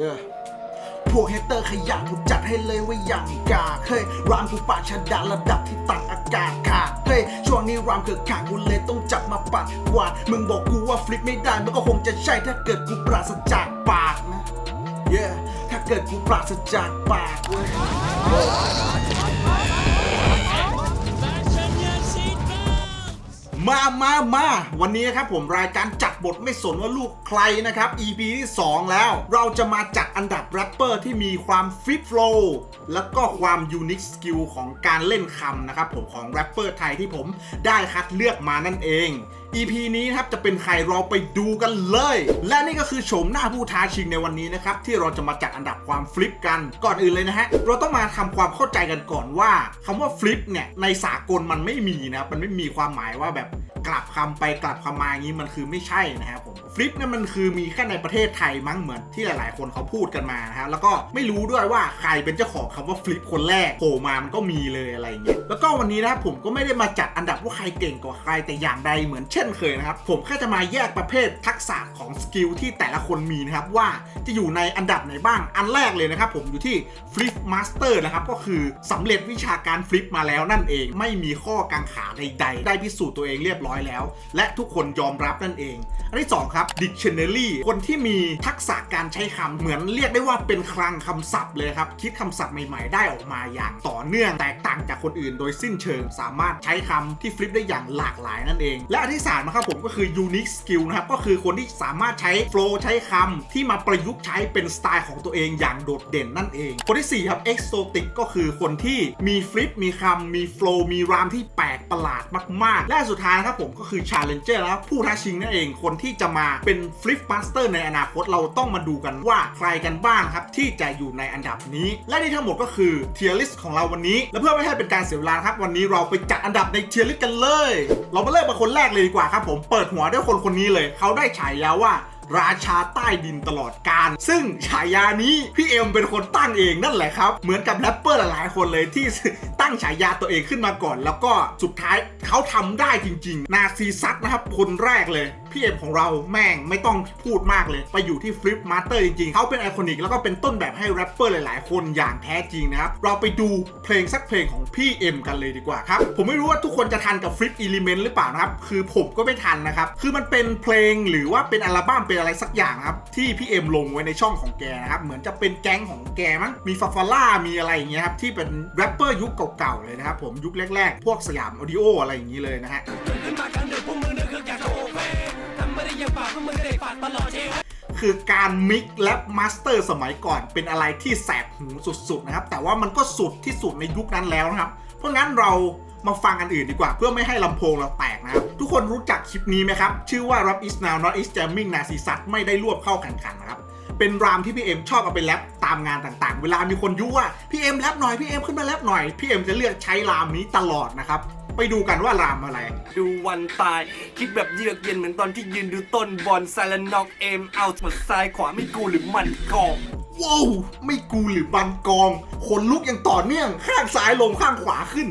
Yeah พวกเฮเตอร์ขยะกูจัดให้เลยว่าอย่างกาเฮ้ยรามกูปาชดาระดับที่ตัดอากาศขาดเฮ้ยช่วงนี้รามเกิดขาดกูเลยต้องจับมาปัดกวาดมึงบอกกูว่าฟลิปไม่ได้มันก็คงจะใช่ถ้าเกิดกูปราศจากปากนะ Yeah ถ้าเกิดกูปราศจากปากเว้ย มามามาวันนี้นะครับผมรายการจัดบทไม่สนว่าลูกใครนะครับ EP ที่ 2 แล้ว เราจะมาจัดอันดับแรปเปอร์ที่มีความฟิปโฟลแล้วก็ความยูนิคสกิลของการเล่นคำนะครับผมของแรปเปอร์ไทยที่ผมได้คัดเลือกมานั่นเอง EP นี้นะครับจะเป็นใครเราไปดูกันเลย และนี่ก็คือโฉมหน้าผู้ท้าชิงในวันนี้นะครับที่เราจะมาจัดอันดับความฟลิปกันก่อนอื่นเลยนะฮะเราต้องมาทำความเข้าใจกันก่อนว่าคำว่าฟลิปเนี่ยในสากลมันไม่มีนะมันไม่มีความหมายว่าแบบกลับคำไปกลับคำมาอย่างนี้มันคือไม่ใช่นะครับผมฟลิปเนี่ยมันคือมีแค่ในประเทศไทยมั้งเหมือนที่หลาย ๆ คนเขาพูดกันมานะฮะแล้วก็ไม่รู้ด้วยว่าใครเป็นเจ้าของคำว่าฟลิปคนแรกโผล่มามันก็มีเลยอะไรอย่างเงี้ยแล้วก็วันนี้นะครับผมก็ไม่ได้มาจัดอันดับว่าใครเก่งกว่าใครแต่อย่างใดเหมือนเช่นเคยนะครับผมแค่จะมาแยกประเภททักษะของสกิลที่แต่ละคนมีนะครับว่าจะอยู่ในอันดับไหนบ้างอันแรกเลยนะครับผมอยู่ที่ฟลิปมาสเตอร์นะครับก็คือสำเร็จวิชาการฟลิปมาแล้วนั่นเอง ไม่มีข้อกังขาใด ๆ ได้พิสูจน์ตัวเองเรียบร้อยแล้ว และทุกคนยอมรับนั่นเอง อันที่สองครับ dictionary คนที่มีทักษะการใช้คำเหมือนเรียกได้ว่าเป็นคลังคำศัพท์เลยครับ คิดคำศัพท์ใหม่ๆ ได้ออกมาอย่างต่อเนื่องแตกต่างจากคนอื่น โดยสิ้นเชิง สามารถใช้คำที่ฟลิปได้อย่างหลากหลายนั่นเอง และอันที่สามนะครับผมก็คือ unique skill นะครับก็คือคนที่สามารถใช้ flow ใช้คำที่มาประยุกต์ใช้เป็นสไตล์ของตัวเองอย่างโดดเด่นนั่นเอง คนที่สี่ครับ exotic ก็คือคนที่มีฟลิปมีคำมี flow มีรามที่แปลกประหลาดมากๆ และสุดท้ายนะครับผมก็คือ challenger แล้วผู้ท้าชิงนั่นเอง คนที่จะมาเป็น flip master ในอนาคตเราต้องมาดูกันว่าใครกันบ้างครับ ที่จะอยู่ในอันดับนี้ และนี่ทั้งหมดก็คือ tier list ของเราวันนี้ และเพื่อไม่ให้เป็นการเสียเวลาครับ วันนี้เราไปจัดอันดับใน tier list กันเลย เรามาเริ่มมาคนแรกเลยดีกว่าครับผมเปิดหัวด้วยคนคนนี้เลย เขาได้ฉายาว่า ราชาใต้ดินตลอดกาลซึ่งฉายานี้พี่เอ็มเป็นคนตั้งเองนั่นแหละครับ เหมือนกับแรปเปอร์หลายๆคนเลยที่ตั้งฉายาตัวเองขึ้นมาก่อน แล้วก็สุดท้ายเขาทำได้จริง ๆ นาซีซัตนะครับคนแรกเลยพี่เอ็มของเราแม่งไม่ต้องพูดมากเลย ไปอยู่ที่ฟลิปมาสเตอร์จริงๆ เขาเป็นไอคอนิกแล้วก็เป็นต้นแบบให้แรปเปอร์หลายๆ คนอย่างแท้จริงนะครับ เราไปดูเพลงสักเพลงของพี่เอ็มกันเลยดีกว่าครับ ผมไม่รู้ว่าทุกคนจะทันกับฟลิปอิเลเมนต์หรือเปล่านะครับ คือผมก็ไม่ทันนะครับ คือมันเป็นเพลงหรือว่าเป็นอัลบั้มเป็นอะไรสักอย่างครับที่พี่เอ็มลงไว้ในช่องของแกนะครับ เหมือนจะเป็นแก๊งของแกมั้ง มีฟาฟาร่า มีอะไรอย่างเงี้ยครับ ที่เป็นแรปเปอร์ยุคเก่าๆเลยนะครับผมยุคแรกๆ พวกสยามออดิโออะไรอย่างนี้เลยนะฮะากพวกมึงได้ปากตลอดชีวิตคือการมิกและมาสเตอร์สมัยก่อนเป็นอะไรที่แสบหูสุดๆนะครับ แต่ว่ามันก็สุดที่สุดในยุคนั้นแล้วนะครับ เพราะงั้นเรามาฟังอันอื่นดีกว่า เพื่อไม่ให้ลำโพงเราแตกนะครับ ทุกคนรู้จักคลิปนี้ไหมครับ ชื่อว่า Rap is now not is jamming Narcissus ไม่ได้รวบเข้าแข่งขันนะครับเป็นรามที่พี่เอ็มชอบเอาไปแรปตามงานต่างๆ เวลามีคนยุว่าพี่เอ็มแรปหน่อยพี่เอ็มขึ้นมาแรปหน่อยพี่เอ็มจะเลือกใช้รามนี้ตลอดนะครับ ไปดูกันว่ารามอะไร ดูวันตาย คิดแบบเยือกเย็นเหมือนตอนที่ยืนดูต้นบอลไซเลนน็อกเอมเอาหมดซ้ายขวาไม่กูหรือมันกองว้าวไม่กูหรือบังกองขนลุกอย่างต่อเนื่องข้างซ้ายลงข้างขวาขึ้น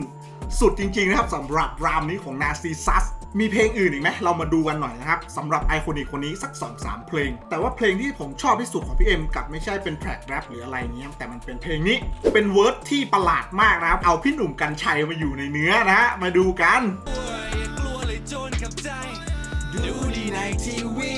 สุดจริงๆนะครับสำหรับรามนี้ของนาซีซัส มีเพลงอื่นอีกไหมเรามาดูกันหน่อยนะครับสำหรับไอคอนิกคนนี้สัก 2-3 เพลง แต่ว่าเพลงที่ผมชอบที่สุดของพี่เอ็มกลับไม่ใช่เป็นแทร็กแรปหรืออะไรเงี้ยแต่มันเป็นเพลงนี้เป็นเวิร์ดที่ประหลาดมากนะครับ เอาพี่หนุ่มกัญชัยมาอยู่ในเนื้อนะฮะมาดูกันกลัวเลยโจนกับใจดูดีในทีวี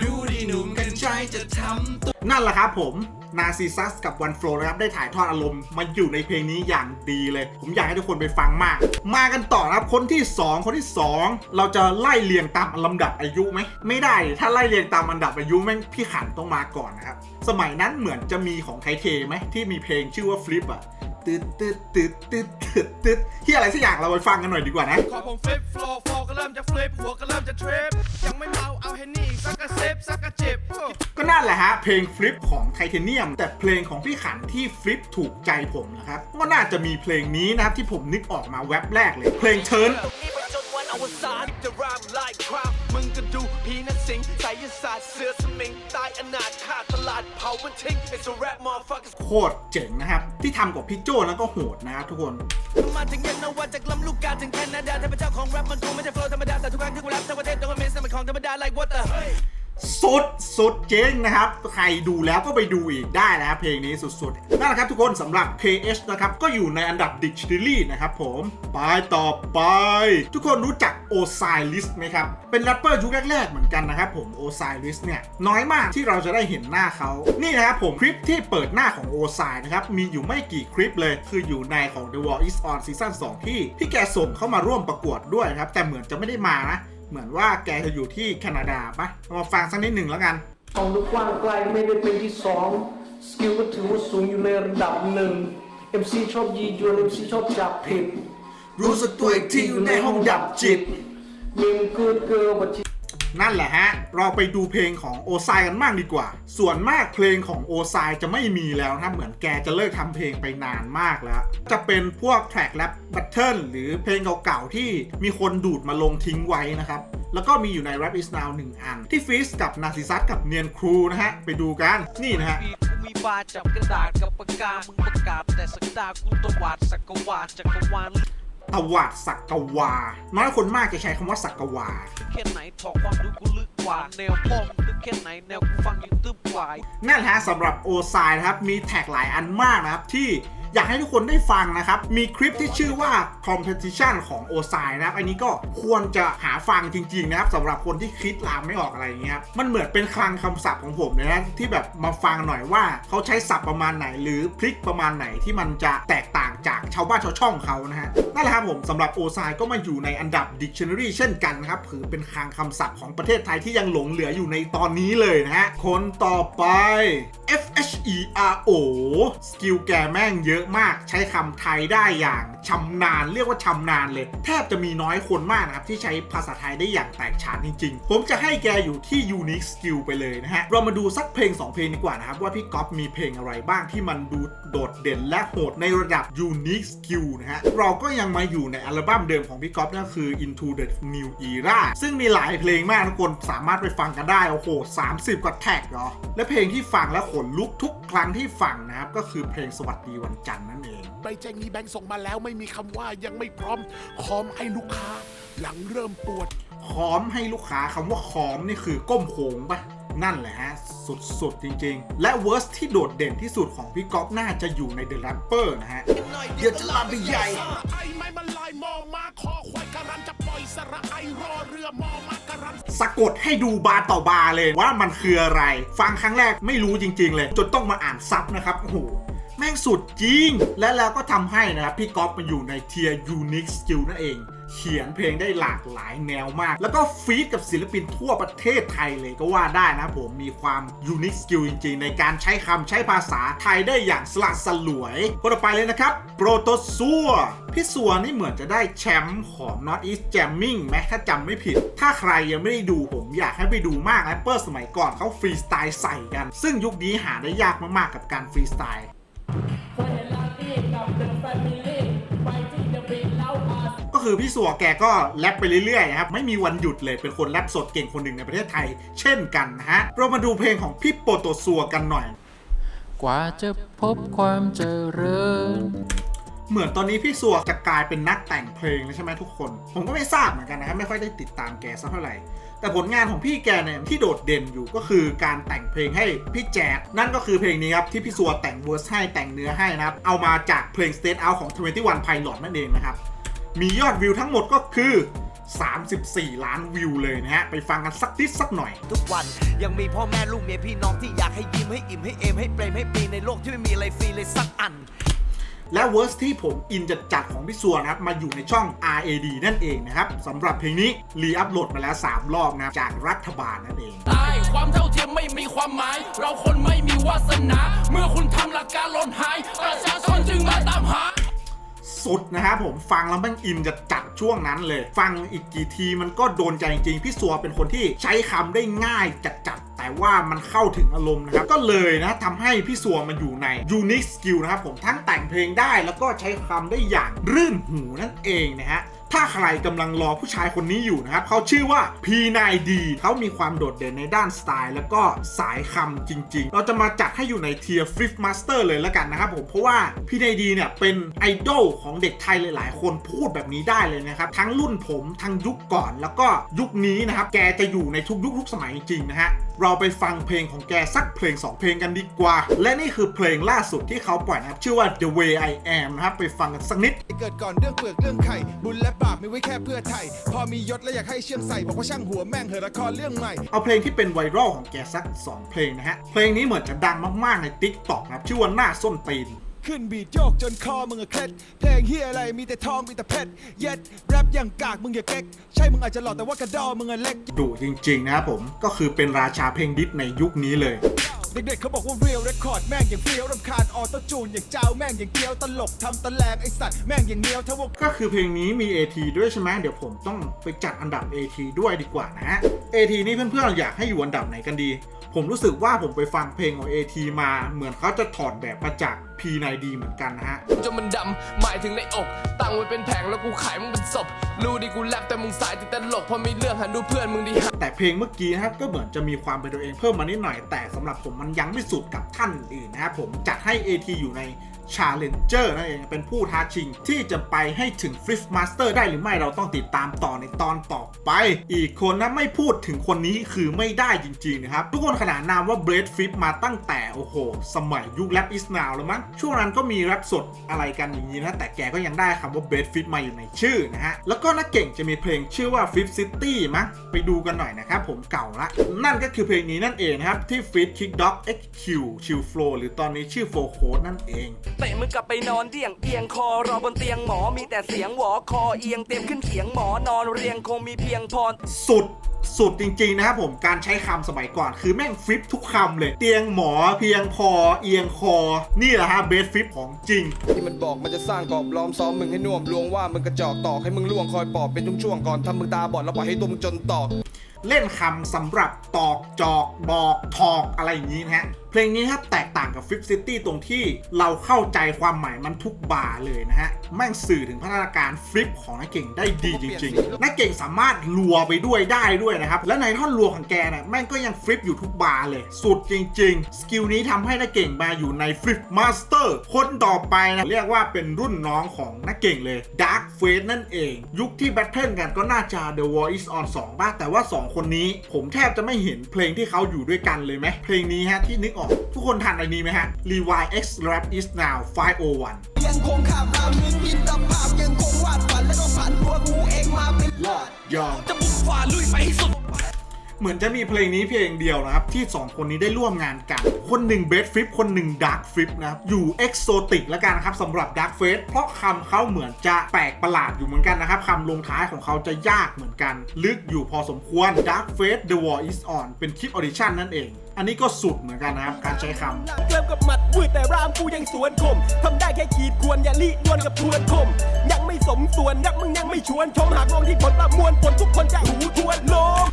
ดูดีหนุ่มกันใจจะทำตัวนั่นแหละครับผม นาซีซัสกับวันโฟลนะครับได้ถ่ายทอดอารมณ์มาอยู่ในเพลงนี้อย่างดีเลย ผมอยากให้ทุกคนไปฟังมาก มากันต่อนะครับคนที่ 2 คนที่ 2 เราจะไล่เรียงตามลำดับอายุไหมไม่ได้ถ้าไล่เรียงตามอันดับอายุแม่งพี่ขันต้องมาก่อนนะครับสมัยนั้นเหมือนจะมีของไทเทไหมที่มีเพลงชื่อว่าฟลิปอะ ตึ๊ดตึ๊ดตึ๊ดตึ๊ดตึ๊ดตึ๊ดที่อะไรสักอย่างเราไปฟังกันหน่อยดีกว่านะ ขอผมฟลิปโฟล์โฟล์ก็เริ่มจะฟลิปหัวก็เริ่มจะทริปยังไม่เมาเอาเฮนนี่สักกระเซฟสักกระจิบก็นั่นแหละฮะ เพลงฟลิปของไทเทเนียม แต่เพลงของพี่ขันที่ฟลิปถูกใจผมนะครับ ก็น่าจะมีเพลงนี้นะครับที่ผมนึกออกมาแว็บแรกเลย เพลงเชิญนี่ไปจนวันอวสานจะรามไล่ครับมึงก็ดูพีนัทสิงไสยศาสตร์เสือสมิงตายอนาถขา ดตลาดเผามันทิ้ง It's a rap motherfuckers โคตรเจ๋งนะครับ ที่ทำกับพี่โจแล้วก็โหดนะครับทุกคนมาถึงยันนวัดจากลำลูกกาถึงแคนาดาเทพเจ้าของแรปมันคงไม่ใช่โฟล์ธรรมดาแต่ทุกครั้งที่กูแรปทั้งประเทศต้องมาเมสนั่นมันของธรรมดา like what the เฮ้ย สุดสุดเจ๊งนะครับ ใครดูแล้วก็ไปดูอีกได้นะครับเพลงนี้สุดๆนั่นแหละครับทุกคนสำหรับ KH นะครับ ก็อยู่ในอันดับ Dictionary นะครับผมไปต่อไป ทุกคนรู้จัก Osiris ไหมครับ เป็นแรปเปอร์ยุคแรกๆเหมือนกันนะครับผม Osiris เนี่ย น้อยมากที่เราจะได้เห็นหน้าเขา นี่นะครับผมคลิปที่เปิดหน้าของ Osai นะครับ มีอยู่ไม่กี่คลิปเลย คืออยู่ในของ The War is on Season 2 ที่พี่แกส่งเข้ามาร่วมประกวดด้วยนะครับ แต่เหมือนจะไม่ได้มานะ เหมือนว่าแกจะอยู่ที่แคนาดาปะมาฟังสักนิดหนึ่งแล้วกันของดูกว้างไกลไม่ได้เป็นที่สองสกิลก็ถือว่าสูงอยู่ในระดับหนึ่ง MC ชอบยียวน MC ชอบจับผิดรู้สึกตัวอีกทีอยู่ในห้องดับจิตมีมกูดเกิร์ลบัต นั่นแหละฮะ เราไปดูเพลงของโอไซกันมากดีกว่า ส่วนมากเพลงของโอไซจะไม่มีแล้วนะเหมือนแกจะเลิกทำเพลงไปนานมากแล้ว จะเป็นพวกแทร็กแรปบัตเทิลหรือเพลงเก่าๆที่มีคนดูดมาลงทิ้งไว้นะครับ แล้วก็มีอยู่ใน Rap is now 1 อัน ที่ฟีสกับนาซิซัสกับเนียนครูนะฮะ ไปดูกัน นี่นะฮะมีบาจับกระดาษกับปากกามึงประกาศแต่สักดากูตวาดสักกวาดจักรวาล ตวาดสักกวา น้อยคนมากจะใช้คำว่าสักกวาแค่ไหนถอกความรู้กูลึกกว่า แนวป้องลึกแค่ไหนแนวกูฟังยังตึบกว่านั่นแหละสำหรับโอไซนะครับ มีแท็กหลายอันมากนะครับที่ อยากให้ทุกคนได้ฟังนะครับ มีคลิปที่ชื่อว่า competition ของโอไซนะครับ อันนี้ก็ควรจะหาฟังจริงๆนะครับสำหรับคนที่คิดลามไม่ออกอะไรเงี้ยครับมันเหมือนเป็นคลังคำศัพท์ของผมเลยนะที่แบบมาฟังหน่อยว่าเขาใช้ศัพท์ประมาณไหน หรือพลิกประมาณไหนที่มันจะแตกต่างจากชาวบ้านชาวช่องเขานะฮะนั่นแหละครับผมสำหรับโอไซก็มาอยู่ในอันดับ dictionary เช่นกันนะครับถือเป็นคลังคำศัพท์ของประเทศไทยที่ยังหลงเหลืออยู่ในตอนนี้เลยนะฮะคนต่อไป F H E R O สกิลแกแม่งเยอะมากใช้คำไทยได้อย่างชำนาญ เรียกว่าชำนาญเลย แทบจะมีน้อยคนมากนะครับที่ใช้ภาษาไทยได้อย่างแตกฉานจริง ๆ ผมจะให้แกอยู่ที่ Unique Skill ไปเลยนะฮะ เรามาดูสักเพลง 2 เพลงดีกว่านะครับ ว่าพี่ก๊อฟมีเพลงอะไรบ้างที่มันดูโดดเด่นและโหดในระดับ Unique Skill นะฮะ เราก็ยังมาอยู่ในอัลบั้มเดิมของพี่ก๊อฟนั่นคือ Into the New Era ซึ่งมีหลายเพลงมากทุกคนสามารถไปฟังกันได้โอ้โห30 กว่าแท็กเหรอและเพลงที่ฟังแล้วขนลุกทุกครั้งที่ฟังนะครับก็คือเพลงสวัสดีวันจันทร์นั่นเอง ใบแจ้งนี้แบงค์ส่งมาแล้วไม่มีคำว่ายังไม่พร้อมคอมให้ลูกค้า หลังเริ่มปวดคอมให้ลูกค้าคำว่าคอมนี่คือก้มโค้งปะนั่นแหละฮะ สุดๆ จริงๆ และเวอร์สที่โดดเด่นที่สุดของพี่ก๊อฟน่าจะอยู่ใน The Rapper นะฮะ เดี๋ยวจะลามไปใหญ่ ไอ้ไม่มันลอยมอมาคอควายการันจะปล่อยสระไอรอเรือมอมาการันสะกดให้ดูบาร์ต่อบาร์เลยว่ามันคืออะไร ฟังครั้งแรกไม่รู้จริง ๆ เลย จนต้องมาอ่านซับนะครับ โอ้โห แม่งสุดจริง และแล้วก็ทำให้นะครับ พี่ก๊อฟมาอยู่ในเทียร์ Unique Skill นั่นเอง เขียนเพลงได้หลากหลายแนวมาก แล้วก็ฟีดกับศิลปินทั่วประเทศไทยเลยก็ว่าได้นะผมมีความ Unique Skill จริง ๆ ในการใช้คำใช้ภาษาไทยได้อย่างสละสลวยคนต่อไปเลยนะครับโปรโตซัวพี่สัวนี่เหมือนจะได้แชมป์ของ not East Jamming ไหมถ้าจำไม่ผิด ถ้าใครยังไม่ได้ดูผมอยากให้ไปดูมากแรปเปอร์สมัยก่อนเขาฟรีสไตล์ใส่กัน ซึ่งยุคนี้หาได้ยากมากๆกับการฟรีสไตล์ ก็คือพี่สัวแกก็แรปไปเรื่อยๆนะครับ ไม่มีวันหยุดเลยเป็นคนแรปสดเก่งคนหนึ่งในประเทศไทย เช่นกันนะฮะ เรามาดูเพลงของพี่โปโตซัวกันหน่อย กว่าจะพบความเจริญเหมือนตอนนี้พี่สัวจะกลายเป็นนักแต่งเพลงแล้วใช่ไหมทุกคน ผมก็ไม่ทราบเหมือนกันนะครับไม่ค่อยได้ติดตามแกสักเท่าไหร่ แต่ผลงานของพี่แกเนี่ยที่โดดเด่นอยู่ก็คือการแต่งเพลงให้พี่แจ๊ดนั่นก็คือเพลงนี้ครับที่พี่สัวแต่งเวอร์สให้แต่งเนื้อให้นะครับ เอามาจากเพลง State Out ของ 21 Pilot นั่นเองนะครับ มียอดวิวทั้งหมดก็คือ 34 ล้านวิวเลยนะฮะ ไปฟังกันสักนิดสักหน่อย ทุกวันยังมีพ่อแม่ลูกเมียพี่น้องที่อยากให้ยิ้มให้อิ่มให้เอมให้เปรมให้ปีในโลกที่ไม่มีอะไรฟรีเลยสักอัน และเวอร์สที่ผมอินจัดจัดๆของพี่สัวนะครับ มาอยู่ในช่อง RAD นั่นเองนะครับสำหรับเพลงนี้รีอัพโหลดมาแล้ว 3 รอบนะครับจากรัฐบาลนั่นเองตายความเท่าเทียมไม่มีความหมาย เราคนไม่มีวาสนา เมื่อคุณทำหลักการหล่นหายประชาชนจึงมาตามหา สุดนะครับผมฟังแล้วแม่งอินจะจัด ช่วงนั้นเลย ฟังอีกกี่ทีมันก็โดนใจจริงๆพี่สัวเป็นคนที่ใช้คำได้ง่ายจัดๆแต่ว่ามันเข้าถึงอารมณ์นะครับ ก็เลยนะทำให้พี่สัวมันอยู่ใน unique skill นะครับผมทั้งแต่งเพลงได้แล้วก็ใช้คำได้อย่างรื่นหูนั่นเองนะฮะ ถ้าใครกำลังรอผู้ชายคนนี้อยู่นะครับเขาชื่อว่า P9D เขามีความโดดเด่นในด้านสไตล์ แล้วก็สายคำจริง ๆ เราจะมาจัดให้อยู่ในเทียร์ Fifth Master เลยแล้วกันนะครับผมเพราะว่า P9D เนี่ยเป็นไอดอลของเด็กไทยหลาย ๆ คนพูดแบบนี้ได้เลยนะครับ ทั้งรุ่นผมทั้งยุคก่อนแล้วก็ยุคนี้นะครับ แกจะอยู่ในทุกยุคทุกสมัยจริง ๆ นะฮะ เราไปฟังเพลงของแกสักเพลง 2 เพลงกันดีกว่า และนี่คือเพลงล่าสุดที่เขาปล่อยนะครับ ชื่อว่า The Way I Am นะครับ ไปฟังกันสักนิดเกิดก่อนเรื่องเปลือกเรื่องไข่บุญและบาปไม่ไว้แค่เพื่อไทย พอมียศและอยากให้เชื่อมใส่บอกว่าช่างหัวแม่งเหอะละครเรื่องใหม่ เอาเพลงที่เป็นไวรัลของแกสัก 2 เพลงนะฮะ เพลงนี้เหมือนจะดังมากๆใน TikTok นะครับชื่อว่าหน้าส้นตีนขึ้นบีดโยกจนคอมึงอะเคล็ดเพลงเฮียอะไรมีแต่ทองมีแต่เพชรเย็ดแรปอย่างกากมึงอย่าเก๊กใช่มึงอาจจะหล่อแต่ว่ากระดอมึงอะเล็กดุจริงๆนะครับผมก็คือเป็นราชาเพลงดิสในยุคนี้เลย เด็กๆเขาบอกว่าเรียลเรคคอร์ดแม่งอย่างเฟี้ยวรำคาญออโต้จูนอย่างเจ้าแม่งอย่างเกี้ยวตลกทำตะแลงไอสัตว์แม่งอย่างเนียวถ้าว่าก็คือเพลงนี้มี AT ด้วยใช่ไหมเดี๋ยวผมต้องไปจัดอันดับ AT ด้วยดีกว่านะฮะ AT นี่เพื่อนๆอยากให้อยู่อันดับไหนกันดี ผมรู้สึกว่าผมไปฟังเพลงของ AT มาเหมือนเขาจะถอดแบบมาจาก P9D เหมือนกันนะฮะ จนมันดำหมายถึงในอก ตั้งไว้เป็นแผงแล้วกูขายมึงเป็นศพรู้ดิกูแลบแต่มึงสายติดตลกพอมีเรื่องหันดูเพื่อนมึงดิแต่เพลงเมื่อกี้นะครับก็เหมือนจะมีความเป็นตัวเองเพิ่มมานิดหน่อยแต่สำหรับผมมันยังไม่สุดกับท่านอื่นนะครับผมจัดให้ AT อยู่ใน Challenger นั่นเองเป็นผู้ท้าชิงที่จะไปให้ถึง Fifth Master ได้หรือไม่เราต้องติดตามต่อในตอนต่อไป อีกคนนะไม่พูดถึงคนนี้คือไม่ได้จริงๆนะครับทุกคนขนานนามว่า b r a d f i p มาตั้งแต่โอ้โห สมัยยุค Rap is now แล้วมั้งช่วงนั้นก็มีแรปสดอะไรกันอย่างนี้นะแต่แกก็ยังได้คำว่า b r a d f i p มาอยู่ในชื่อนะฮะแล้วก็นักเก่งจะมีเพลงชื่อว่า Fifth City มั้งไปดูกันหน่อยนะครับผมเก่าละ นั่นก็คือเพลงนี้นั่นเองนะครับที่ Fit Kick Dog XQ Chill Flow หรือตอนนี้ชื่อ Flow Code นั่นเองเตะมึงกลับไปนอนเดี่ยงเอียงคอรอบนเตียงหมอมีแต่เสียงหวอคอเอียงเต็มขึ้นเขียงหมอนอนเรียงคงมีเพียงพร สุดสุดจริง ๆ นะครับผมการใช้คำสมัยก่อน คือแม่งฟลิปทุกคำเลย เตียงหมอเพียงพอ เอียงคอ นี่แหละฮะเบสฟลิปของจริง ที่มันบอกมันจะสร้างกรอบล้อมซ้อมมึงให้น่วมลวงว่ามึงกระจอกตอกให้มึงล่วงคอยปอบเป็นช่วงๆก่อนทำมึงตาบอดแล้วปล่อยให้ตัวมึงจนตอก เล่นคำสำหรับตอกจอกบอกทอกอะไรอย่างนี้นะฮะ เพลงนี้ครับแตกต่างกับฟิ f ซิตี้ตรงที่เราเข้าใจความหมายมันทุกบาร์เลยนะฮะ แม่งสื่อถึงพัฒนาการฟลิปของนักเก่งได้ดีจริงๆ นักเก่งสามารถลัวไปด้วยได้ด้วยนะครับ และในท่อนลัวของแกเนี่ยแม่งก็ยังฟลิปอยู่ทุกบาร์เลย สุดจริง ๆ สกิลนี้ทำให้นักเก่งมาอยู่ในฟลิปมาสเตอร์คนต่อไปนะเรียกว่าเป็นรุ่นน้องของนักเก่งเลย Dark Fate นั่นเอง ยุคที่แบทเทิลกันก็น่าจะ The War is on 2บ้างแต่ว่า 2 คนนี้ ผมแทบจะไม่เห็นเพลงที่เขาอยู่ด้วยกันเลยไหมเพลงนี้ฮะที่นึกออกทุกคนทันอันนี้ไหมฮะ Levi X Rap is now 501 ยังคงขาดความมิตรมิตรภาพยังคงวาดฝัน แล้วก็ผันตัวกูเองมาเป็นยอมจะบุกฝ่าลุยไปให้สุด เหมือนจะมีเพลงนี้เพลงเดียวนะครับ ที่ 2 คนนี้ได้ร่วมงานกัน คนหนึ่งเบสฟลิปคนหนึ่งดาร์กฟลิปนะครับ อยู่เอ็กโซติกแล้วกันนะครับสำหรับดาร์กเฟสเพราะคำเขาเหมือนจะแปลกประหลาดอยู่เหมือนกันนะครับคำลงท้ายของเขาจะยากเหมือนกัน ลึกอยู่พอสมควร Dark Face The War is on เป็นคลิปออดิชั่นนั่นเอง อันนี้ก็สุดเหมือนกันนะครับ การใช้คำ เกลิมกับหมัดวืดแต่รามกูยังสวนคมทำได้แค่ขีดควรอย่าลีดวนกับทวนคม ยังไม่สมส่วนนักมึงยังไม่ชวนชมหากลงที่ผลประมวลผลทุกคนจะหูทวนลม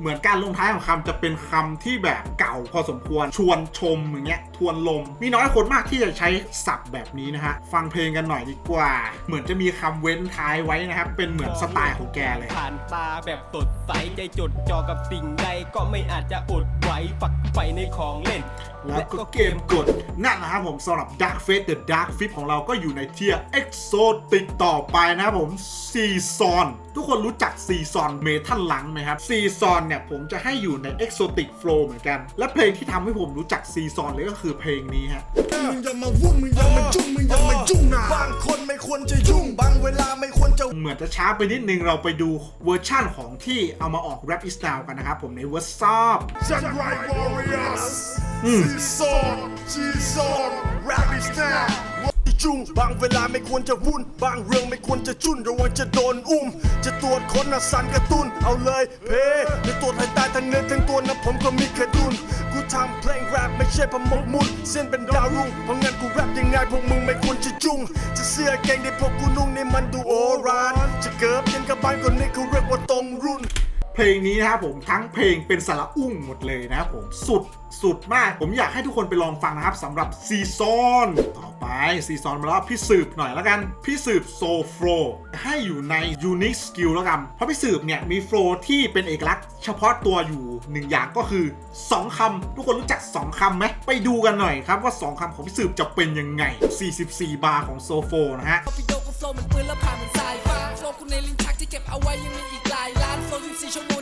เหมือนการลงท้ายของคำจะเป็นคำที่แบบเก่าพอสมควรชวนชมอย่างเงี้ยทวนลม มีน้อยคนมากที่จะใช้ศัพท์แบบนี้นะฮะ ฟังเพลงกันหน่อยดีกว่า เหมือนจะมีคำเว้นท้ายไว้นะครับ เป็นเหมือนสไตล์ของแกเลย ผ่านตาแบบสดใสใจจดจ่อกับสิ่งใดก็ไม่อาจจะอดไหวฝักใฝ่ในของเล่นแล้วก็เกมกดนั่นนะครับผมสำหรับ Dark Fate The Dark Flip ของเราก็อยู่ในเทียร์ Exotic ต่อไปนะครับผมซีซอน ทุกคนรู้จักซีซอนเมทัลลังไหมครับซีซอนเนี่ยผมจะให้อยู่ใน Exotic Flow เหมือนกัน และเพลงที่ทำให้ผมรู้จักซีซอนเลยก็คือเพลงนี้ฮะมึงอย่ามาวุ่นมึงอย่ามาจุ้งมึงอย่ามาจุ้งนะบางคนไม่ควรจะยุ่งบางเวลาไม่ควรจะเหมือนจะช้าไปนิดนึงเราไปดูเวอร์ชั่นของที่เอามาออก Rap is Now กันนะครับผมในเวอร์ซอบ Sunrise Warriors ซีซอนซีซอนแรปอีสแนว จุ้งบางเวลาไม่ควรจะวุ่น บางเรื่องไม่ควรจะจุนระวังจะโดนอุ้ม จะตรวจค้นนะสันกระตุ้น เอาเลยเพในตัวไทยใตายทั้งเนื้อทั้งตัวนะผมก็มีกระดุนกูทำเพลงแรปไม่ใช่พมกมุนเส้นเป็นดาวรุ่งเพราะงั้นกูแรปยังไงพวกมึงไม่ควรจะจุ้งจะเสื้อเกงที่พวกกูนุ่งนี่มันดูโอรานจะเกิบยันกระบาลก็นี่เขาเรียกว่าตรงรุ่น เพลงนี้นะครับผมทั้งเพลงเป็นสระอุ้งหมดเลยนะครับผมสุดสุดมาก ผมอยากให้ทุกคนไปลองฟังนะครับสำหรับซีซอนต่อไปซีซอนมาแล้วพี่สืบหน่อยแล้วกัน พี่สืบโซโฟลให้อยู่ใน unique skill แล้วกัน เพราะพี่สืบเนี่ยมีโฟลที่เป็นเอกลักษณ์เฉพาะตัวอยู่หนึ่งอย่างก็คือ 2คำทุกคนรู้จัก 2คำไหมไปดูกันหน่อยครับว่า 2คำของพี่สืบจะเป็นยังไง 44 บาร์ของโซโฟนะฮะพี่โฟล์เหมือนปืนแล้วผ่านมือนสายฟ้าโฟคุณในลิ้นชักที่เก็บเอาไว้ยังมีอีก ห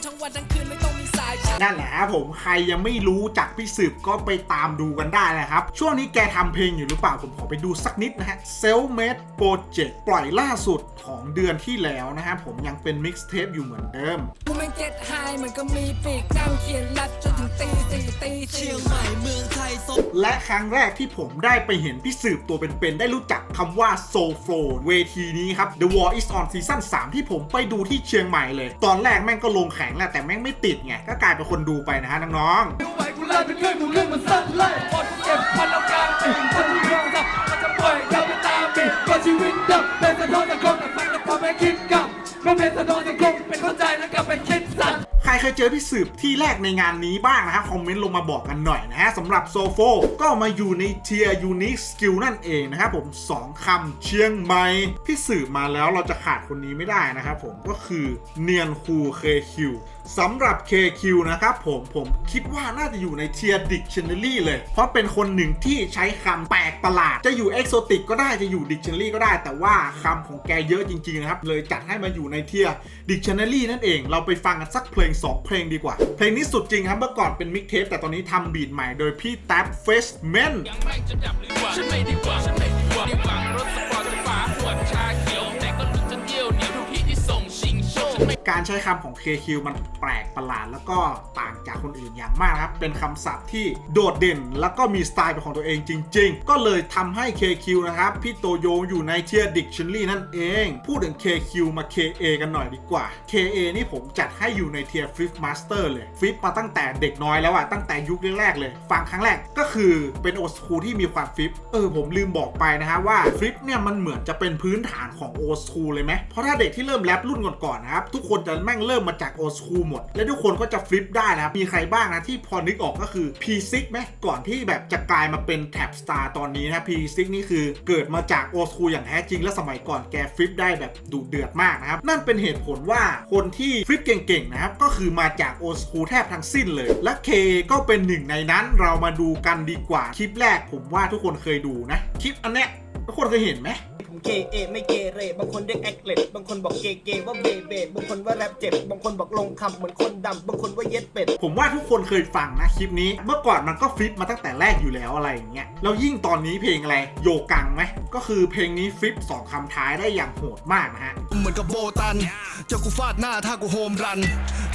นั่นแหละครับผมใครยังไม่รู้จักพี่สืบก็ไปตามดูกันได้นะครับ ช่วงนี้แกทำเพลงอยู่หรือเปล่าผมขอไปดูสักนิดนะฮะ Self Made Project ปล่อยล่าสุดของเดือนที่แล้วนะฮะผมยังเป็นมิกซ์เทปอยู่เหมือนเดิมกูไม่เก็ตไฮเหมือนก็มีปีกนั่งเขียนแรปจนถึงตีสี่ตีเชียงใหม่เมืองไทยสดและครั้งแรกที่ผมได้ไปเห็นพี่สืบตัวเป็นๆได้รู้จักคำว่า Soul Flow เวทีนี้ครับ The War is on Season 3 ที่ผมไปดูที่เชียงใหม่เลย ตอนแรกแม่งก็ลงแข่งแหละแต่แม่งไม่ติดไงก็กลายเป็นคนดูไปนะฮะน้องๆไหวกูไล่เป็นเรื่องกูเรื่องมันสั้นไล่พอกูเก็บพันเอากลางปีกคนที่รองรับมันจะปล่อยเราไปตามปีกก็ชีวิตดับเป็นสะท้อนสังคมแต่ฟังแล้วทำให้คิดกลับก็เป็นสะท้อนสังคมเป็นเข้าใจแล้วกลับไปคิดสั้น ใครเคยเจอพี่สืบที่แรกในงานนี้บ้างนะฮะคอมเมนต์ลงมาบอกกันหน่อยนะฮะสำหรับโซโฟก็มาอยู่ในเทียร์ยูนิคสกิลนั่นเองนะครับผม 2คำเชียงใหม่พี่สืบมาแล้วเราจะขาดคนนี้ไม่ได้นะครับผมก็คือเนียนคูเคคิวสำหรับ KQ นะครับผมผมคิดว่าน่าจะอยู่ในเทียร์ดิกชันนารีเลย เพราะเป็นคนหนึ่งที่ใช้คำแปลกประหลาด จะอยู่เอ็กโซติกก็ได้จะอยู่ดิกชันนารีก็ได้ แต่ว่าคำของแกเยอะจริงๆนะครับ เลยจัดให้มาอยู่ในเทียร์ดิกชันนารีนั่นเอง เราไปฟังกันสักเพลงง 2 เพลงดีกว่า เพลงนี้สุดจริงครับเมื่อก่อนเป็นมิกเทปแต่ตอนนี้ทำบีทใหม่โดยพี่แท็บเฟสเมนยังไม่จะดับหรือว่าฉันไม่ดีกวังฉันไม่ได้หวังได้หวังรถสปอร์ตจะฝาขวดชา การใช้คำของ KQ มันแปลกประหลาดแล้วก็ต่างจากคนอื่นอย่างมากนะครับ เป็นคำศัพท์ที่โดดเด่น แล้วก็มีสไตล์เป็นของตัวเองจริง ๆ ก็เลยทำให้ KQ นะครับ พี่โตโยอยู่ในเทียร์ดิกชันนารีนั่นเอง พูดถึง KQ มา KA กันหน่อยดีกว่า KA นี่ผมจัดให้อยู่ในเทียร์ฟ i ิ t มาสเตอร์เลยฟ i ปมาตั้งแต่เด็กน้อยแล้วอะตั้งแต่ยุคแรกๆเลย ฟังครั้งแรกก็คือเป็นโอสคูที่มีความฟิปเออผมลืมบอกไปนะฮะว่าฟิปเนี่ยมันเหมือนจะเป็นพื้นฐานของโอสคูเลยไหมเพราะถ้าเด็กที่เริ่มแรปรุ่นก่อนๆนะครับทุกคนจะแม่งเริ่มมาจากโอสคูหมด และทุกคนก็จะฟลิปได้นะครับ มีใครบ้างนะที่พอนึกออกก็คือ P6 ไหมก่อนที่แบบจะกลายมาเป็นแท็บสตาร์ตอนนี้นะ P6 นี่คือเกิดมาจากโอสคูอย่างแท้จริง และสมัยก่อนแกฟลิปได้แบบดุเดือดมากนะครับ นั่นเป็นเหตุผลว่าคนที่ฟลิปเก่งๆนะครับก็คือมาจากโอสคูแทบทั้งสิ้นเลย และ K ก็เป็นหนึ่งในนั้นเรามาดูกันดีกว่าคลิปแรกผมว่าทุกคนเคยดูนะคลิปอันเนี้ยทุกคนเคยเห็นไหม เกเอไม่เกเรบางคนเรียกแอคเลตบางคนบอกเกเกว่าเบเบบางคนว่าแรปเจ็บบางคนบอกลงคำเหมือนคนดำบางคนว่าเย็ดเป็ด ผมว่าทุกคนเคยฟังนะคลิปนี้ เมื่อก่อนมันก็ฟิปมาตั้งแต่แรกอยู่แล้วอะไรอย่างเงี้ยแล้วยิ่งตอนนี้เพลงอะไรโยกังไหมก็คือเพลงนี้ฟิปสองคำท้ายได้อย่างโหดมากนะฮะเหมือนกับโบตันเจ้ากูฟาดหน้าถ้ากูโฮมรัน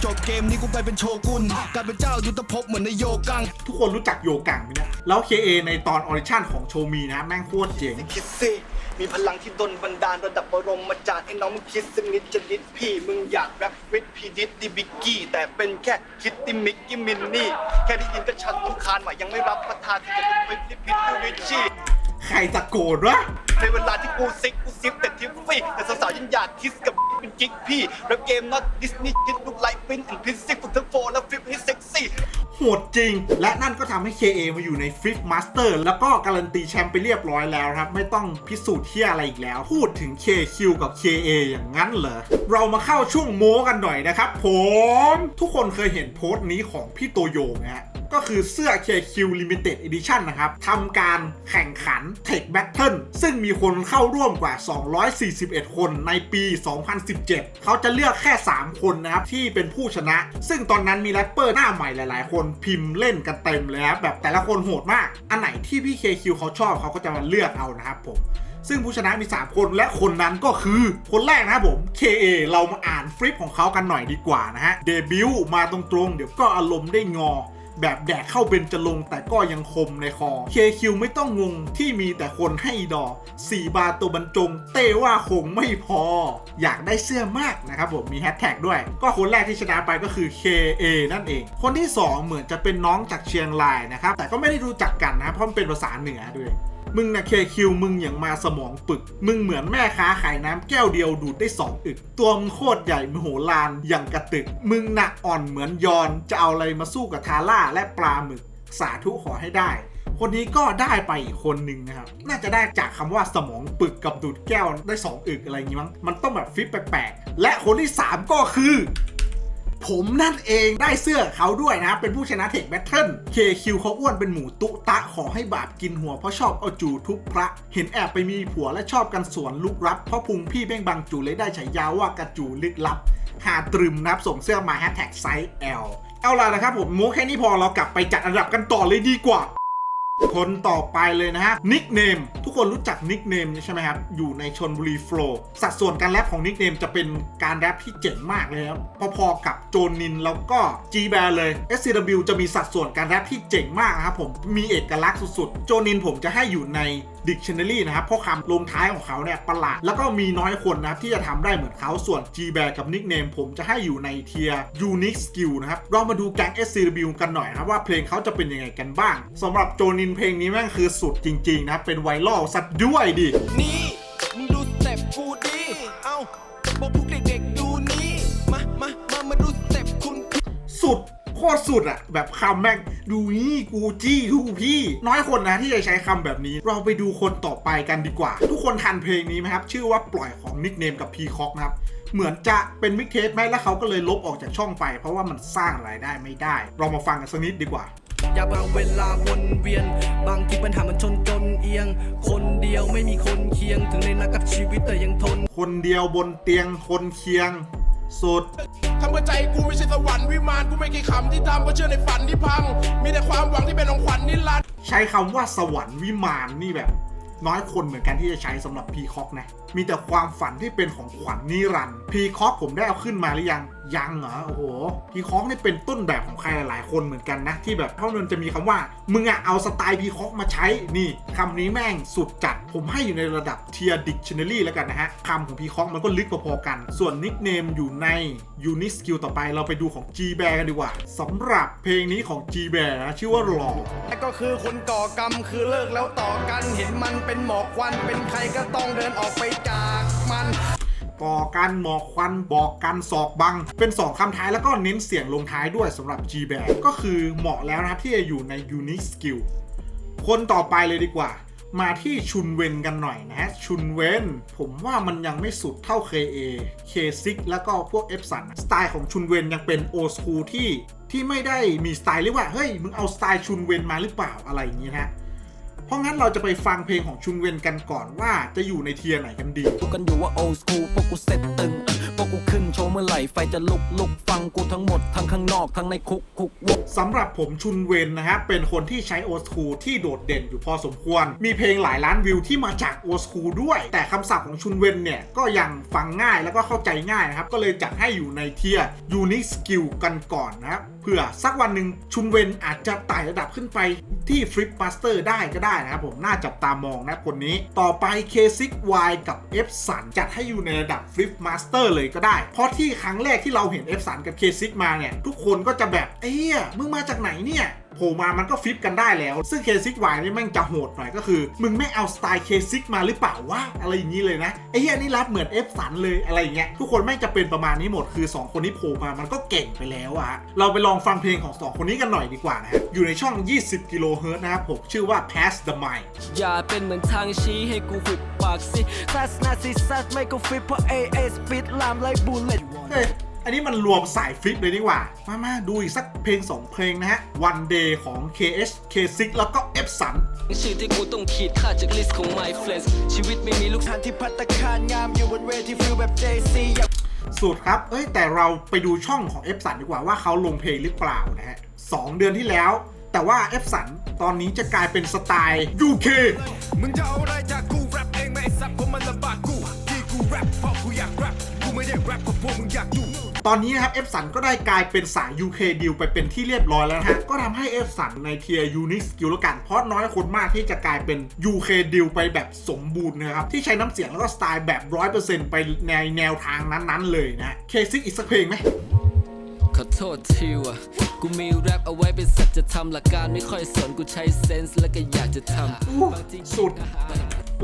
จบเกมนี้กูไปเป็นโชกุนกลายเป็นเจ้ายุทธภพเหมือนในโยกัง ทุกคนรู้จักโยกังไหมเนี่ยแล้ว KA ในตอนออริชั่นของโชมีนะแม่งโคตรเจ๋งคิดสิ มีพลังที่ดนบันดาลระดับบรมมาจารย์ไอ้น้องมึงคิดสักนิดจะนิดพี่มึงอยากแรปวิดพีดิสดิบิกกี้แต่เป็นแค่คิดติมิกกี้มินนี่ แค่ได้ยินก็ชันตุคานว่ายังไม่รับประทานที่จะเป็นวิดพิดดูวิชี่ใครตะโกนวะ ในเวลาที่กูซิกกูซิปแต่ทิฟฟี่แต่สาวๆยังอยากคิสกับเป็นกิ๊กพี่แล้วเกมน็อตดิสนีย์คิดลุกไลฟ์ฟินอินพิซซิกฝึกทั้งโฟร์แล้วฟิปให้เซ็กซี่โหดจริง และนั่นก็ทำให้ KA มาอยู่ในฟิปมาสเตอร์แล้วก็การันตีแชมป์ไปเรียบร้อยแล้วครับ ไม่ต้องพิสูจน์ที่อะไรอีกแล้ว พูดถึง KQ กับ KA อย่างนั้นเหรอ เรามาเข้าช่วงโม้กันหน่อยนะครับผม ทุกคนเคยเห็นโพสต์นี้ของพี่โตโยไหมฮะก็คือเสื้อ KQ Limited Edition นะครับทำการแข่งขัน Tech Battle ซึ่งมีีคนเข้าร่วมกว่า 241 คนในปี 2017 เขาจะเลือกแค่ 3 คนนะครับ ที่เป็นผู้ชนะ ซึ่งตอนนั้นมีแรปเปอร์หน้าใหม่หลาย ๆ คนพิมพ์เล่นกันเต็มเลยครับแบบแต่ละคนโหดมาก อันไหนที่พี่ KQ เขาชอบเขาก็จะมาเลือกเอานะครับผมซึ่งผู้ชนะมี 3 คนและคนนั้นก็คือคนแรกนะครับผม KA เรามาอ่านฟลิปของเขากันหน่อยดีกว่านะฮะเดบิวต์มาตรงๆ เดี๋ยวก็อารมณ์ได้งอ แบบแดกเข้าเบนจะลงแต่ก็ยังคมในคอ KQ ไม่ต้องงงที่มีแต่คนให้ดอสี่บาทตัวบรรจง เต้ว่าคงไม่พอ อยากได้เสื้อมากนะครับผมมีแฮชแท็กด้วย ก็คนแรกที่ชนะไปก็คือ KA นั่นเอง คนที่ 2 เหมือนจะเป็นน้องจากเชียงรายนะครับแต่ก็ไม่ได้รู้จักกันนะเพราะมันเป็นภาษาเหนือด้วย มึงนะเคคิวมึงอย่างมาสมองปึก มึงเหมือนแม่ค้าขายน้ำแก้วเดียวดูดได้สองอึก ตัวมึงโคตรใหญ่มโหฬารอย่างกระตึก มึงหนักอ่อนเหมือนยอนจะเอาอะไรมาสู้กับทาร่าและปลาหมึก สาธุขอให้ได้ คนนี้ก็ได้ไปอีกคนหนึ่งนะครับ น่าจะได้จากคำว่าสมองปึกกับดูดแก้วได้สองอึกอะไรอย่างงี้มั้งมันต้องแบบฟิปแปลกๆและคนที่สามก็คือ ผมนั่นเองได้เสื้อเขาด้วยนะเป็นผู้ชนะเทคแบทเทิล KQ เขาอ้วนเป็นหมูตุตะขอให้บาปกินหัวเพราะชอบเอาจูทุบพระ เห็นแอบไปมีผัวและชอบกันสวนลุกรับเพราะพุงพี่เบ้งบางจูเลยได้ฉายาว่ากระจูลึกลับหาตรึมนะครับส่งเสื้อมาแฮชแท็กไซส์ L เอาล่ะนะครับผมโม้แค่นี้พอเรากลับไปจัดอันดับกันต่อเลยดีกว่า คนต่อไปเลยนะฮะนิกเนมทุกคนรู้จักนิกเนมใช่ไหมครับ อยู่ในชนบุรีโฟล์สัดส่วนการแรปของนิกเนมจะเป็นการแรปที่เจ๋งมากเลยครับพอๆกับโจนินแล้วก็ G b a r เลย SCW จะมีสัดส่วนการแรปที่เจ๋งมากนะครับผมมีเอกลักษณ์สุดๆ โจนินผมจะให้อยู่ใน Dictionary นะครับเพราะคำลงท้ายของเขาเนี่ยประหลาด แล้วก็มีน้อยคนนะครับที่จะทำได้เหมือนเขาส่วน G b a r กับนิกเนมผมจะให้อยู่ในเทียร์ Unique Skill นะครับเรามาดูแก๊ง SCW กันหน่อยนะว่าเพลงเขาจะเป็นยังไงกันบ้างสำหรับโจนินเพลงนี้แม่งคือสุดจริง ๆ นะครับเป็นไวรัลสัตว์ด้วยดินี่มึงดูสเต็ปกูดีเอ้าบอกพวกเด็กๆดูนี่มามามามาดูสเต็ปคุณสุด โคตรสุดอะแบบคำแม่งดูนี่กูจี้ทูพี่ น้อยคนนะที่จะใช้คำแบบนี้ เราไปดูคนต่อไปกันดีกว่า ทุกคนทันเพลงนี้ไหมครับ ชื่อว่าปล่อยของนิกเนมกับพีคอกนะครับ เหมือนจะเป็นมิกเทสไหมแล้วเขาก็เลยลบออกจากช่องไปเพราะว่ามันสร้างรายได้ไม่ได้ เรามาฟังกันสักนิดดีกว่าอย่าเอาเวลาวนเวียน บางทีปัญหามันชนจนเอียง คนเดียวไม่มีคนเคียง ถึงในนักกับชีวิตแต่ยังทน คนเดียวบนเตียงคนเคียง สุดทำเพื่อใจกูไม่ใช่สวรรค์วิมานกูไม่เคยคำที่ทำเพราะเชื่อในฝันที่พัง มีแต่ความหวังที่เป็นของขวัญนิรันดร์ใช้คำว่าสวรรค์วิมานนี่แบบ น้อยคนเหมือนกันที่จะใช้สำหรับพีคอกนะ มีแต่ความฝันที่เป็นของขวัญนิรันดร์พีคอกผมได้เอาขึ้นมาหรือยัง ยังเหรอโอ้โหพีคอกนี่เป็นต้นแบบของใครหลายๆ คนเหมือนกันนะ ที่แบบเพราะมันจะมีคำว่า มึงอะเอาสไตล์พีคอกมาใช้นี่คำนี้แม่งสุดจัด ผมให้อยู่ในระดับเทียร์ดิกชันนารีแล้วกันนะฮะคำของพีคอกมันก็ลึกพอๆกัน ส่วนนิกเนมอยู่ในยูนิสกิลต่อไปเราไปดูของ G Bear กันดีกว่าสำหรับเพลงนี้ของ G Bear นะชื่อว่าหลอกก็คือคนก่อกรรมคือเลิกแล้วต่อกันเห็นมันเป็นหมอกควันเป็นใครก็ต้องเดินออกไปจากมัน ก่อกันหมอกควันบอกกันศอกบัง เป็น 2คำท้ายแล้วก็เน้นเสียงลงท้ายด้วยสำหรับ G b a n ก็คือเหมาะแล้วนะครับที่จะอยู่ใน Unique Skill คนต่อไปเลยดีกว่า มาที่ชุนเวนกันหน่อยนะฮะชุนเวนผมว่ามันยังไม่สุดเท่า KA K6 แล้วก็พวก F สันสไตล์ของชุนเวนยังเป็นโอ s คูที่ที่ไม่ได้มีสไตล์เรียกว่า เฮ้ย มึงเอาสไตล์ชุนเวนมาหรือเปล่าอะไรอย่างนี้นะฮะ เพราะงั้นเราจะไปฟังเพลงของชุนเวนกันก่อนว่าจะอยู่ในเทียร์ไหนกันดี กันอยู่ว่าโอ s คูพวกกูเซ็ตตึง กกูขึ้นโชว์เมื่อไหร่ไฟจะลุกลุกฟังกูทั้งหมดทั้งข้างนอกทั้งในคุกคุกวกสำหรับผมชุนเวนนะฮะเป็นคนที่ใช้โอ s คูที่โดดเด่นอยู่พอสมควร มีเพลงหลายล้านวิวที่มาจากโอ s คูด้วย แต่คำศัพท์ของชุนเวนเนี่ยก็ยังฟังง่ายแล้วก็เข้าใจง่ายนะครับ ก็เลยจัดให้อยู่ในเทียร์ยูนิสกิลกันก่อนนะครับเผื่อสักวันหนึ่งชุนเวนอาจจะไต่ระดับขึ้นไปที่ฟลิปมาสเตอร์ได้ก็ได้นะครับผมน่าจับตามองนะคนนี้ ต่อไป K6Y กับ F สันจัดให้อยู่ในระดับฟลิปมาสเตอร์เลยก็ได้ เพราะที่ครั้งแรกที่เราเห็นเอฟสันกับเคซิกมาเนี่ย ทุกคนก็จะแบบเอ้ยมึงมาจากไหนเนี่ยโผล่มามันก็ฟลิปกันได้แล้ว ซึ่ง K6Y นี่แม่งจะโหดหน่อยก็คือ มึงไม่เอาสไตล์ K6 มาหรือเปล่าวะอะไรอย่างนี้เลยนะไอ้เหี้ยนี่รับเหมือน F สันเลยอะไรอย่างเงี้ยทุกคนแม่งจะเป็นประมาณนี้หมดคือ 2 คนที่โผล่มามันก็เก่งไปแล้วอะเราไปลองฟังเพลงของ 2 คนนี้กันหน่อยดีกว่านะฮะอยู่ในช่อง 20 กิโลเฮิรตซ์นะครับผมชื่อว่า Pass the Mic อย่าเป็นเหมือนทางชี้ให้กูหุบปากสิซัสนาซิซัสไม่กูฟิตเพราะ AS ปิดลามไล่บูเลตเฮ้ย อันนี้มันรวมสายฟลิปเลยดีกว่า มามาดูอีกสักเพลง 2 เพลงนะฮะ One Day ของ KH K6 แล้วก็ F สันชื่อที่กูต้องขีดค่าจากลิสต์ของ my friends ชีวิตไม่มีลูกทานที่พัตตาคารงามอยู่บนเวทีฟิลแบบ JC อยากสุดครับ เอ้ย แต่เราไปดูช่องของ F สันดีกว่าว่าเขาลงเพลงหรือเปล่านะฮะสองเดือนที่แล้ว แต่ว่า F สันตอนนี้จะกลายเป็นสไตล์ UK มึงจะเอาอะไรจากกูแรปเองไม่ไอ้สับเพราะมันลำบากกูที่กูแรปเพราะกูอยากแรปกูไม่ได้แรปเพราะพวกมึงอยากดู ตอนนี้นะครับเอฟสันก็ได้กลายเป็นสาย UK ดิวไปเป็นที่เรียบร้อยแล้วนะฮะก็ทำให้เอฟสันในเทียร์ยูนิสกิลแล้วกันเพราะน้อยคนมากที่จะกลายเป็น UK ดิวไปแบบสมบูรณ์นะครับที่ใช้น้ำเสียงแล้วก็สไตล์แบบ 100%ไปในแนวทางนั้นๆ เลยนะเคซิกอีกสักเพลงไหมขอโทษทีว่ะกูมีแรปเอาไว้เป็นสัจธรรมหลักการไม่ค่อยสนกูใช้เซนส์แล้วก็อยากจะทำบางทีสุด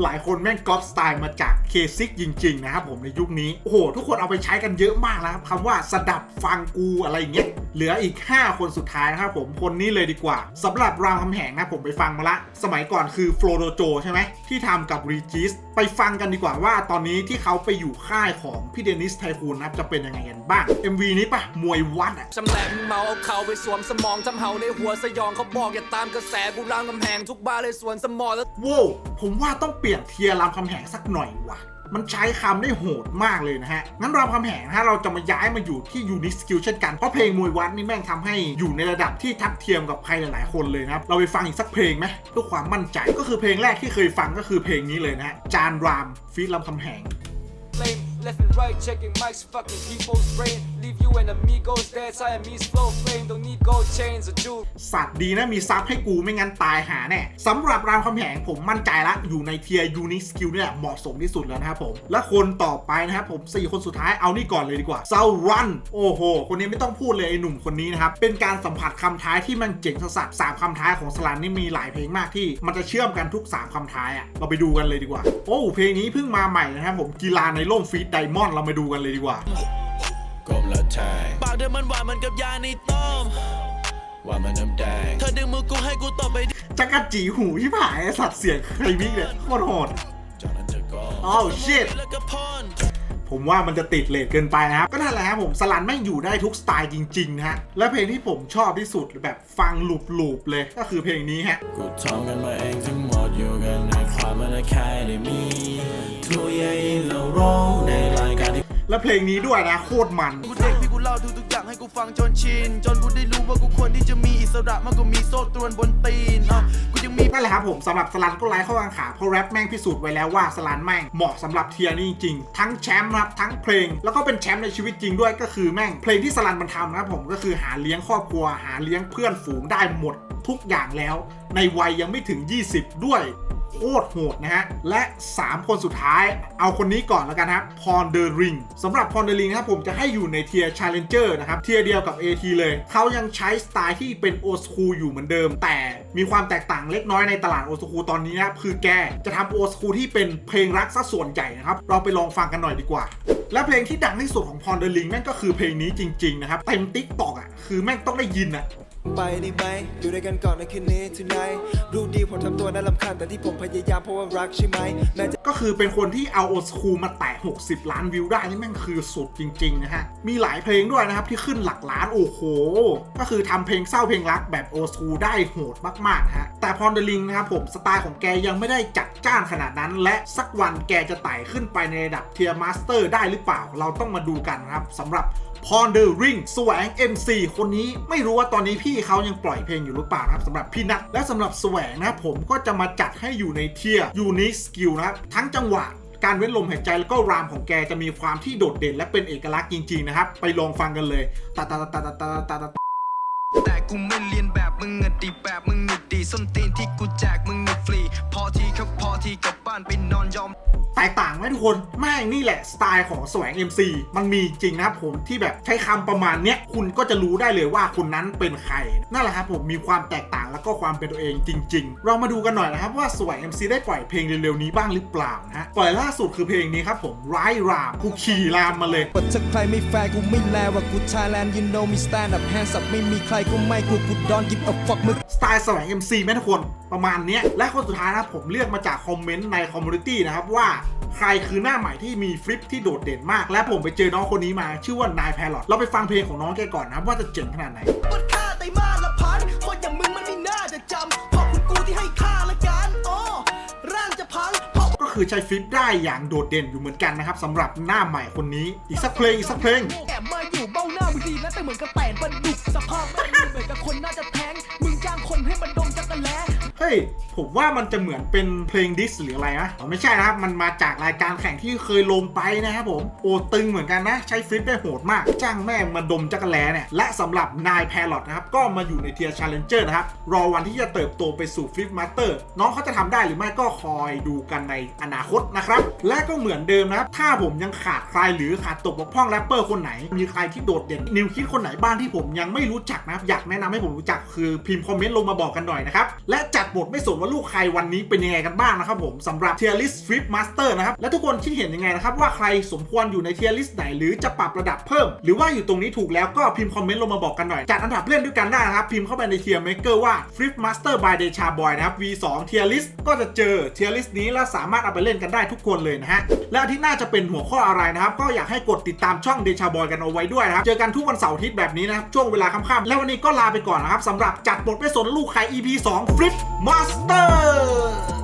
หลายคนแม่งก๊อปสไตล์มาจากเคซิกจริง ๆ นะครับผมในยุคนี้ โอ้โห ทุกคนเอาไปใช้กันเยอะมากแล้วครับคำว่าสดับฟังกูอะไรอย่างเงี้ย เหลืออีก 5 คนสุดท้ายนะครับผมคนนี้เลยดีกว่าสำหรับรามคำแหงนะผมไปฟังมาละ สมัยก่อนคือโฟโ o โจใช่ไหมที่ทำกับรีจิสไปฟังกันดีกว่าว่าตอนนี้ที่เขาไปอยู่ค่ายของพี่เดนิสไทคูนนะครับจะเป็นยังไงกันบ้าง MV นี้ปะมวยวัดอะชำแหละมึงเมาเอาเขาไปสวมสมองทำเห่าในหัวสยองเขาบอกอย่าตามกระแสกูรามกำแหงทุกบ้านเลยสวนสมอแล้วโว้วผมว่าต้องเปลี่ยนเทียร์รามคำแหงสักหน่อยว่ะ มันใช้คำได้โหดมากเลยนะฮะ งั้นรามคำแหงนะฮะเราจะมาย้ายมาอยู่ที่ยูนิสกิลเช่นกัน เพราะเพลงมวยวัดนี่แม่งทำให้อยู่ในระดับที่ทัดเทียมกับใครหลายๆคนเลยนะครับ เราไปฟังอีกสักเพลงไหมเพื่อความมั่นใจ ก็คือเพลงแรกที่เคยฟังก็คือเพลงนี้เลยนะฮะ จานรามฟีดรามคำแหง Lame. Left and right, checking mics, fucking people's brain. Leave you and amigos dead, Siamese flow flame. Don't need gold chains or jewelry. สัตว์ดีนะมีซับให้กูไม่งั้นตายหาแน่สำหรับรามคำแหงผมมั่นใจละอยู่ในเทียร์ยูนิสกิลนี่ยเหมาะสมที่สุดแล้วนะครับผม และคนต่อไปนะครับผม 4 คนสุดท้ายเอานี่ก่อนเลยดีกว่าเซารันโอ้โห คนนี้ไม่ต้องพูดเลยไอ้หนุ่มคนนี้นะครับ เป็นการสัมผัสคำท้ายที่มันเจ๋งสัสสามคำท้ายของสลันนี่มีหลายเพลงมากที่มันจะเชื่อมกันทุก 3 คำท้ายอะ่ะเราไปดูกันเลยดีกว่า โอ้เพลงนี้เพิ่งมาใหม่นะครับผมกีฬาในร่มฟีดไดมอนด์เรามาดูกันเลยดีกว่าก้มและแทงปากเธอมันหวานเหมันกับยาในต้มว่ามันน้ำแดงเธอดึงมือกูให้กูตบไปดิจักรจีหูที่ผายไอ้สัตว์เสียงใครมิกเนี่ยโคตรโหดจากนั้นเธอก็อ้าวชิตแล้วก็พร ผมว่ามันจะติดเลทเกินไปนะครับ ก็นั่นแหละครับผมสลันแม่งอยู่ได้ทุกสไตล์จริงๆนะฮะ และเพลงที่ผมชอบที่สุดแบบฟังลูปๆเลยก็คือเพลงนี้ฮะกูทำกันมาเองทั้งหมดอยู่กันในความมันแค่ได้มีทุกอย่างเราร้องในรายการที่และเพลงนี้ด้วยนะโคตรมันกูเด็กพี่กูเล่าทุกๆอย่างให้กูฟังจนชิน จนกูได้รู้ว่ากูควรที่จะมีอิสระมากกว่ามีโซ่ตรวนบนตีนอะกูยังมี นั่นแหละครับผมสำหรับสลันก็ไล่เข้ากังขาเพราะแรปแม่งพิสูจน์ไว้แล้วว่าสลันแม่งเหมาะสำหรับเทียร์นี่จริงๆทั้งแชมป์นะครับทั้งเพลง แล้วก็เป็นแชมป์ในชีวิตจริงด้วยก็คือแม่งเพลงที่สลันมันทำนะครับผมก็คือหาเลี้ยงครอบครัว หาเลี้ยงเพื่อนฝูงได้หมดทุกอย่างแล้ว ในวัยยังไม่ถึง 20 ด้วย โคตรโหดนะฮะ และ 3 คนสุดท้ายเอาคนนี้ก่อนแล้วกันครับพรเดอริงสำหรับพรเดอริงครับผมจะให้อยู่ในเทียร์ Challenger นะครับ เทียร์เดียวกับ AT เลย เขายังใช้สไตล์ที่เป็นโอ o คูอยู่เหมือนเดิม แต่มีความแตกต่างเล็กน้อยในตลาดโอ o คูตอนนี้นะครับคือแกจะทำโอ o คูที่เป็นเพลงรักซะส่วนใหญ่นะครับ เราไปลองฟังกันหน่อยดีกว่า และเพลงที่ดังที่สุดของพรเดอริงแม่งก็คือเพลงนี้จริงๆนะครับเต็มติ๊กตอกอะคือแม่งต้องได้ยินอะ ไปได้ไหมอยู่ด้วยกันก่อนในคืนนี้ tonight รู้ดีผมทำตัวน่ารำคาญแต่ที่ผมพยายามเพราะว่ารักใช่ไหมแม้จะก็คือเป็นคนที่เอาโอสคูมาแตะ 60 ล้านวิวได้นี่แม่งคือสุดจริงๆนะฮะ มีหลายเพลงด้วยนะครับที่ขึ้นหลักล้านโอ้โห ก็คือทำเพลงเศร้าเพลงรักแบบโอสคูได้โหดมากๆะฮะ แต่พรเดลิงนะครับผมสไตล์ของแกยังไม่ได้จัดจ้านขนาดนั้น และสักวันแกจะไต่ขึ้นไปในระดับเทียร์มาสเตอร์ได้หรือเปล่า เราต้องมาดูกันนะครับสำหรับ พรเดอริงแสวง MC คนนี้ไม่รู้ว่าตอนนี้พี่เขายังปล่อยเพลงอยู่หรือเปล่านะครับสำหรับพี่นัทและสำหรับแสวงนะครับผมก็จะมาจัดให้อยู่ในเทียร์ยูนิสกิลนะครับทั้งจังหวะการเว้นลมหายใจแล้วก็รามของแกจะมีความที่โดดเด่นและเป็นเอกลักษณ์จริงๆนะครับ ไปลองฟังกันเลยตาตาตาตาตาตา แต่กูไม่เรียนแบบมึงอะดีแบบมึงนี่ดีส้นตีนที่กูแจกมึงนี่ฟรี พอทีครับพอทีกลับบ้านไปนอนยอม แตกต่างไหมทุกคนแม่งนี่แหละสไตล์ของแสวง MC มันมีจริงนะครับผมที่แบบใช้คำประมาณเนี้ยคุณก็จะรู้ได้เลยว่าคนนั้นเป็นใคร นั่นแหละครับผมมีความแตกต่างแล้วก็ความเป็นตัวเองจริง ๆ เรามาดูกันหน่อยนะครับว่าแสวง MC ได้ปล่อยเพลงเร็วๆนี้บ้างหรือเปล่านะฮะปล่อยล่าสุดคือเพลงนี้ครับผมร้ายรามกูขี่รามมาเลย ว่าถ้าใครไม่แฟร์กูไม่แลว่ากู Thailand you know me stand up hands up ไม่มีใครก็ไม่กูกูดอนกิบเอาฟักมึงสไตล์แสวง MC แม่ทุกคนประมาณนี้และคนสุดท้ายนะครับผมเลือกมาจากคอมเมนต์ในคอมมูนิตี้นะครับว่าใครคือหน้าใหม่ที่มีฟลิปที่โดดเด่นมาก และผมไปเจอน้องคนนี้มาชื่อว่านายแพรลอตเราไปฟังเพลงของน้องแกก่อนนะว่าจะเจ๋งขนาดไหนบนค่าไตมาละพันคนอย่างมึงมันไม่น่าจะจำ คือใช้ฟิปได้อย่างโดดเด่นอยู่เหมือนกันนะครับสำหรับหน้าใหม่คนนี้อีกสักเพลงอีกสักเพลงแอบมาอยู่เบ้าหน้ามึงดีนะแต่เหมือนกับแตนบรรดุสภาพแม่งเหมือนกับคนน่าจะแทงมึงจ้างคนให้มันดมจักรแล้ เฮ้ย ผมว่ามันจะเหมือนเป็นเพลงดิสหรืออะไรนะไม่ใช่นะครับ มันมาจากรายการแข่งที่เคยลงไปนะครับผม โอตึงเหมือนกันนะ ใช้ฟลิปได้โหดมาก จ้างแม่งมาดมจักรแลเนี่ย และสำหรับนายแพรลอตนะครับ ก็มาอยู่ในเทียร์ชาเลนเจอร์นะครับ รอวันที่จะเติบโตไปสู่ฟลิปมาสเตอร์น้องเขาจะทำได้หรือไม่ก็คอยดูกันในอนาคตนะครับ และก็เหมือนเดิมนะครับ ถ้าผมยังขาดใครหรือขาดตกบกพร่องแรปเปอร์คนไหน มีใครที่โดดเด่นนิวคิดคนไหนบ้างที่ผมยังไม่รู้จักนะครับ อยากแนะนำให้ผมรู้จักคือพิมพ์คอมเมนต์ลงมาบอกกันหน่อยนะครับ และจัดบทไม่สนว่าลูกใครวันนี้เป็นยังไงกันบ้างนะครับผมสำหรับเทียร์ลิสฟลิปมาสเตอร์นะครับและทุกคนคิดเห็นยังไงนะครับว่าใครสมควรอยู่ในเทียร์ลิสไหนหรือจะปรับระดับเพิ่ม หรือว่าอยู่ตรงนี้ถูกแล้วก็พิมพ์คอมเมนต์ลงมาบอกกันหน่อยจัดอันดับเล่นด้วยกันได้นะครับพิมพ์เข้าไปในเทียร์เมเกอร์ว่า Flip Master by Decha Boy นะครับ V2 เทียร์ลิสก็จะเจอเทียร์ลิสนี้แล้วสามารถเอาไปเล่นกันได้ทุกคนเลยนะฮะและอาที่หน้าจะเป็นหัวข้ออะไรนะครับก็อยากให้กดติดตามช่อง Decha Boy กันเอาไว้ด้วยนะครับเจอกันทุกวันเสาร์อาทิตย์แบบนี้นะครับช่วงเวลาค่ำๆแล้ววันนี้ก็ลาไปก่อนนะครับสำหรับจัดบทไม่สนลูกใคร EP 2 Flip Master